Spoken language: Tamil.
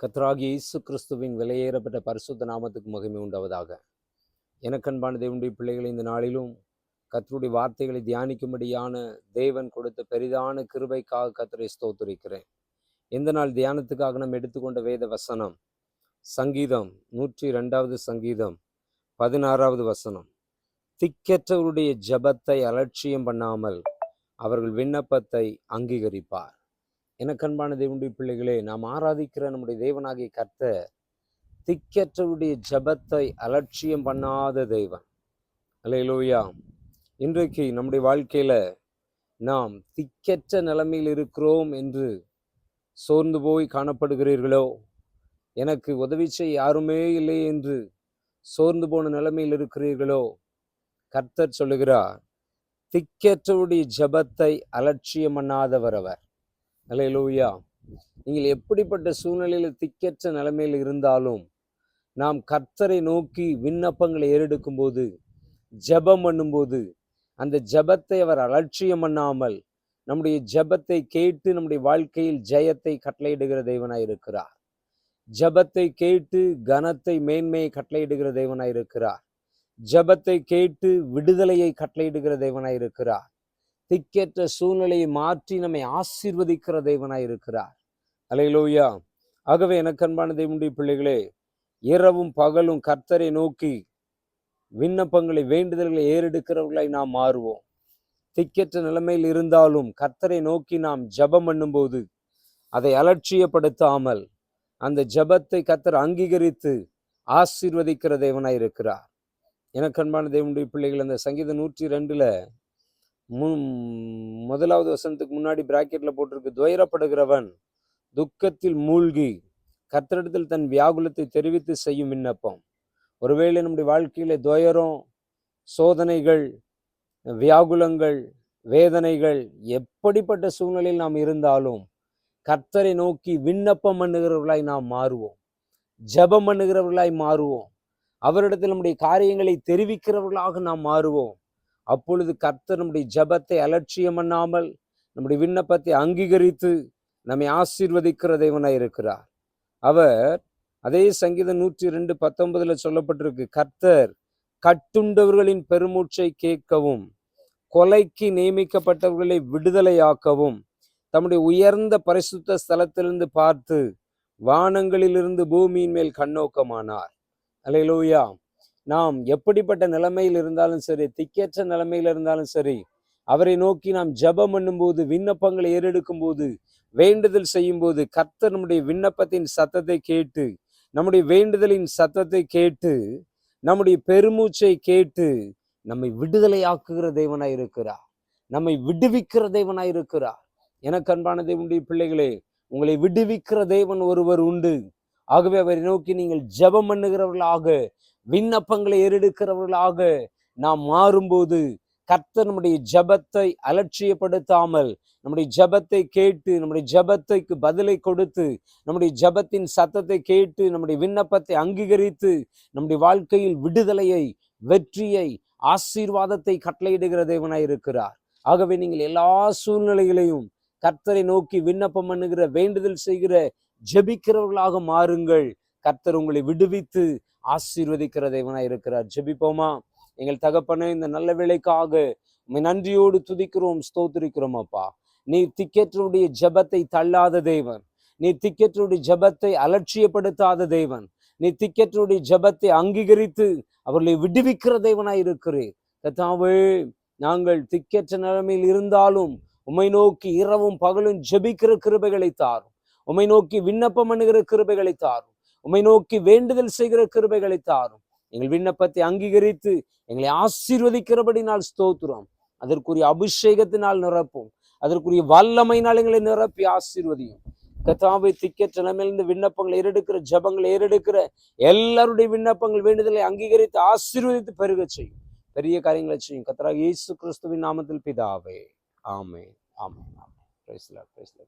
கத்ராகி இயேசு கிறிஸ்துவின் விலையேறப்பட்ட பரிசுத்த நாமத்துக்கு மகிமை உண்டாவதாக. எனக்கன்பான தேவனுடைய பிள்ளைகளை இந்த நாளிலும் கத்தருடைய வார்த்தைகளை தியானிக்கும்படியான தேவன் கொடுத்த பெரிதான கிருபைக்காக கத்தரை ஸ்தோத்துரிக்கிறேன். எந்த நாள் தியானத்துக்காக நாம் எடுத்துக்கொண்ட வேத வசனம் சங்கீதம் நூற்றி ரெண்டாவது சங்கீதம் பதினாறாவது வசனம். திக்கற்றவருடைய ஜெபத்தை அலட்சியம் பண்ணாமல் அவர்கள் விண்ணப்பத்தை அங்கீகரிப்பார். எனக்கன்பான தேவனுடைய பிள்ளைகளே நாம் ஆராதிக்கிற நம்முடைய தேவனாகிய கர்த்தர் திக்கற்றவுடைய ஜெபத்தை அலட்சியம் பண்ணாத தெய்வன் அல்லேலூயா இன்றைக்கு நம்முடைய வாழ்க்கையில நாம் திக்கற்ற நிலைமையில் இருக்கிறோம் என்று சோர்ந்து போய் காணப்படுகிறீர்களோ? எனக்கு உதவி செய்ய யாருமே இல்லை என்று சோர்ந்து போன நிலைமையில் இருக்கிறீர்களோ? கர்த்தர் சொல்லுகிறார் திக்கற்றவுடைய ஜெபத்தை அலட்சியம் பண்ணாதவர் அவர். அல்லேலூயா நீங்கள் எப்படிப்பட்ட சூழ்நிலையில் திக்கற்ற நிலைமையில் இருந்தாலும் நாம் கர்த்தரை நோக்கி விண்ணப்பங்களை ஏறெடுக்கும் போது ஜெபம் பண்ணும்போது அந்த ஜெபத்தை அவர் அலட்சியம் பண்ணாமல் நம்முடைய ஜெபத்தை கேட்டு நம்முடைய வாழ்க்கையில் ஜெயத்தை கட்டளையிடுகிற தெய்வனாய் இருக்கிறார். ஜெபத்தை கேட்டு கனத்தை மேன்மையை கட்டளையிடுகிற தெய்வனாய் இருக்கிறார். ஜெபத்தை கேட்டு விடுதலையை கட்டளையிடுகிற தெய்வனாய் இருக்கிறார். திக்கேற்ற சூழ்நிலையை மாற்றி நம்மை ஆசீர்வதிக்கிற தெய்வனாய் இருக்கிறார். அலையிலோயா ஆகவே எனக்கு அன்பான தேவனுடைய பிள்ளைகளே இரவும் பகலும் கர்த்தரை நோக்கி விண்ணப்பங்களை வேண்டுதல்களை ஏறெடுக்கிறவர்களாய் நாம் மாறுவோம். திக்கற்ற நிலைமையில் இருந்தாலும் கர்த்தரை நோக்கி நாம் ஜெபம் பண்ணும்போது அதை அலட்சியப்படுத்தாமல் அந்த ஜெபத்தை கர்த்தர் அங்கீகரித்து ஆசீர்வதிக்கிற தேவனாய் இருக்கிறார். எனக்கு அன்பான தேவனுடைய பிள்ளைகள் அந்த சங்கீதம் நூற்றி ரெண்டுல மு முதலாவது வசனத்துக்கு முன்னாடி பிராக்கெட்ல போட்டிருக்கு துயரப்படுகிறவன் துக்கத்தில் மூழ்கி கர்த்தரிடத்தில் தன் வியாகுலத்தை தெரிவித்து செய்யும் விண்ணப்பம். ஒருவேளை நம்முடைய வாழ்க்கையில துயரம் சோதனைகள் வியாகுலங்கள் வேதனைகள் எப்படிப்பட்ட சூழ்நிலையில் நாம் இருந்தாலும் கர்த்தரை நோக்கி விண்ணப்பம் பண்ணுகிறவர்களாய் நாம் மாறுவோம். ஜெபம் பண்ணுகிறவர்களாய் மாறுவோம். அவரிடத்தில் நம்முடைய காரியங்களை தெரிவிக்கிறவர்களாக நாம் மாறுவோம். அப்பொழுது கர்த்தர் நம்முடைய ஜெபத்தை அலட்சியம் பண்ணாமல் நம்முடைய விண்ணப்பத்தை அங்கீகரித்து நம்மை ஆசீர்வதிக்கிற தேவனாய் இருக்கிறார். அவர் அதே சங்கீதம் நூற்றி ரெண்டு பத்தொன்பதுல சொல்லப்பட்டிருக்கு கர்த்தர் கட்டுண்டவர்களின் பெருமூச்சை கேட்கவும் கொலைக்கு நியமிக்கப்பட்டவர்களை விடுதலையாக்கவும் தம்முடைய உயர்ந்த பரிசுத்த ஸ்தலத்திலிருந்து பார்த்து வானங்களிலிருந்து பூமியின் மேல் கண்ணோக்கமானார். அலையிலோயா நாம் எப்படிப்பட்ட நிலைமையில் இருந்தாலும் சரி திக்கேற்ற நிலைமையில் இருந்தாலும் சரி அவரை நோக்கி நாம் ஜெபம் பண்ணும்போது விண்ணப்பங்களை ஏறெடுக்கும் போது வேண்டுதல் செய்யும் போது கர்த்தர் நம்முடைய விண்ணப்பத்தின் சத்தத்தை கேட்டு நம்முடைய வேண்டுதலின் சத்தத்தை கேட்டு நம்முடைய பெருமூச்சை கேட்டு நம்மை விடுதலையாக்குகிற தேவனாய் இருக்கிறார். நம்மை விடுவிக்கிற தேவனாய் இருக்கிறார். எனக்கு அன்பான தேவனுடைய பிள்ளைகளே உங்களை விடுவிக்கிற தேவன் ஒருவர் உண்டு. ஆகவே அவரை நோக்கி நீங்கள் ஜெபம் பண்ணுகிறவர்களாக விண்ணப்பங்களை ஏறெடுக்கிறவர்களாக நாம் மாறும்போது கர்த்தர் நம்முடைய ஜெபத்தை அலட்சியப்படுத்தாமல் நம்முடைய ஜெபத்தை கேட்டு நம்முடைய ஜெபத்தைக்கு பதிலை கொடுத்து நம்முடைய ஜெபத்தின் சத்தத்தை கேட்டு நம்முடைய விண்ணப்பத்தை அங்கீகரித்து நம்முடைய வாழ்க்கையில் விடுதலையை வெற்றியை ஆசீர்வாதத்தை கட்டளையிடுகிற தேவனாய் இருக்கிறார். ஆகவே நீங்கள் எல்லா சூழ்நிலைகளையும் கர்த்தரை நோக்கி விண்ணப்பம் பண்ணுகிற வேண்டுதல் செய்கிற ஜெபிக்கிறவர்களாக மாறுங்கள். கர்த்தர் உங்களை விடுவித்து ஆசீர்வதிக்கிற தேவனாய் இருக்கிறார். ஜெபிப்போமா? எங்கள் தகப்பனே இந்த நல்ல வேலைக்காக நன்றியோடு துதிக்கிறோம் ஸ்தோத்திரிக்கிறோம் அப்பா. நீ திக்கேற்றருடைய ஜெபத்தை தள்ளாத தேவன். நீ திக்கேற்றருடைய ஜெபத்தை அலட்சியப்படுத்தாத தேவன். நீ திக்கேற்றருடைய ஜெபத்தை அங்கீகரித்து அவர்களை விடுவிக்கிற தேவனாய் இருக்கிறேன் கத்தாவே நாங்கள் திக்கேற்ற நிலைமையில் இருந்தாலும் உம்மை நோக்கி இரவும் பகலும் ஜெபிக்கிற கிருபைகளை தாரும். உமை நோக்கி விண்ணப்பம் பண்ணுகிற கிருபைகளை தாரும். உமை நோக்கி வேண்டுதல் செய்கிற கிருபைகளை தாரும். எங்கள் விண்ணப்பத்தை அங்கீகரித்து எங்களை ஆசீர்வதிக்கிறபடி நாள் ஸ்தோத்துறோம் அதற்குரிய அபிஷேகத்தினால் நிரப்பும். அதற்குரிய வல்லமையினால் எங்களை நிரப்பி ஆசீர்வதியும். கத்தாவை திக்கற்ற நிலைமையிலிருந்து விண்ணப்பங்களை ஏறெடுக்கிற ஜபங்களை ஏறெடுக்கிற எல்லாருடைய விண்ணப்பங்கள் வேண்டுதலை அங்கீகரித்து ஆசீர்வதித்து பெருக செய்யும். பெரிய காரியங்களை செய்யும். கத்தராக இயேசு கிறிஸ்துவின் நாமத்தில் பிதாவே. ஆமே ஆமே ஆமே பிரைஸ்ல பிரைஸ்ல